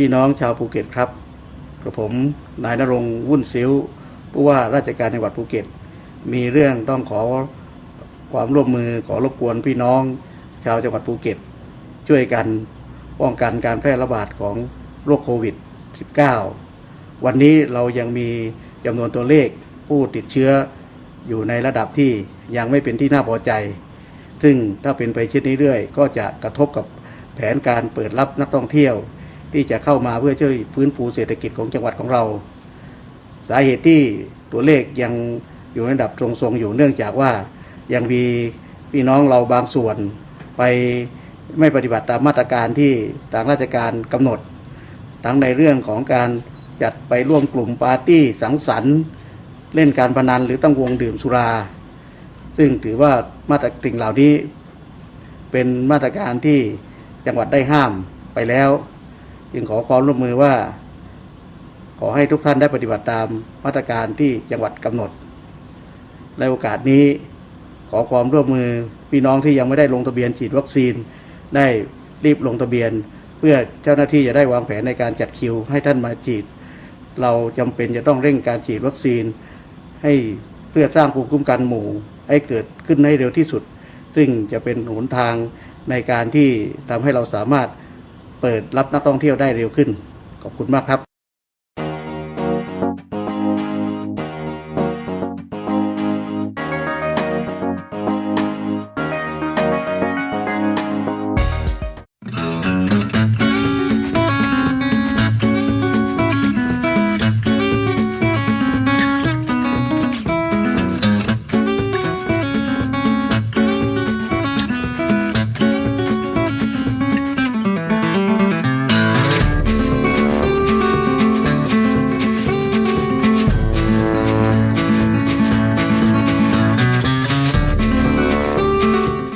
พี่น้องชาวภูเก็ตครับกระผมนายนรงวุ่นซิ้วผู้ว่าราชการจังหวัดภูเก็ต มีเรื่องต้องขอความร่วมมือขอรบกวนพี่น้องชาวจังหวัดภูเก็ต ช่วยกันป้องกันการแพร่ระบาดของโรคโควิด -19 วันนี้เรายังมีจำนวนตัวเลขผู้ติดเชื้ออยู่ในระดับที่ยังไม่เป็นที่น่าพอใจ ซึ่งถ้าเป็นไปเช่นนี้เรื่อยก็จะกระทบกับแผนการเปิดรับนักท่องเที่ยว ที่จะเข้ามาเพื่อช่วยฟื้นฟูเศรษฐกิจของจังหวัดของเรา สาเหตุที่ตัวเลขยังอยู่ในระดับทรงๆอยู่เนื่องจากว่ายังมีพี่น้องเราบางส่วนไปไม่ปฏิบัติตามมาตรการที่ทางราชการกำหนด ทั้งในเรื่องของการจัดไปร่วมกลุ่มปาร์ตี้สังสรรค์ เล่นการพนันหรือตั้งวงดื่มสุรา ซึ่งถือว่ามาตรสิ่งเหล่านี้เป็นมาตรการที่จังหวัดได้ห้ามไปแล้ว จึงขอความร่วมมือว่า ขอให้ทุกท่านได้ปฏิบัติตามมาตรการที่จังหวัดกำหนด ในโอกาสนี้ขอความร่วมมือพี่น้องที่ยังไม่ได้ลงทะเบียนฉีดวัคซีน ได้รีบลงทะเบียน เพื่อเจ้าหน้าที่จะได้วางแผนในการจัดคิว ให้ท่านมาฉีด เราจำเป็นจะต้องเร่งการฉีดวัคซีน ให้เพื่อสร้างภูมิคุ้มกันหมู่ ให้เกิดขึ้นให้เร็วที่สุด ซึ่งจะเป็นหนทางในการที่ทำให้เราสามารถ เปิดรับนักท่องเที่ยวได้เร็วขึ้น ขอบคุณมากครับ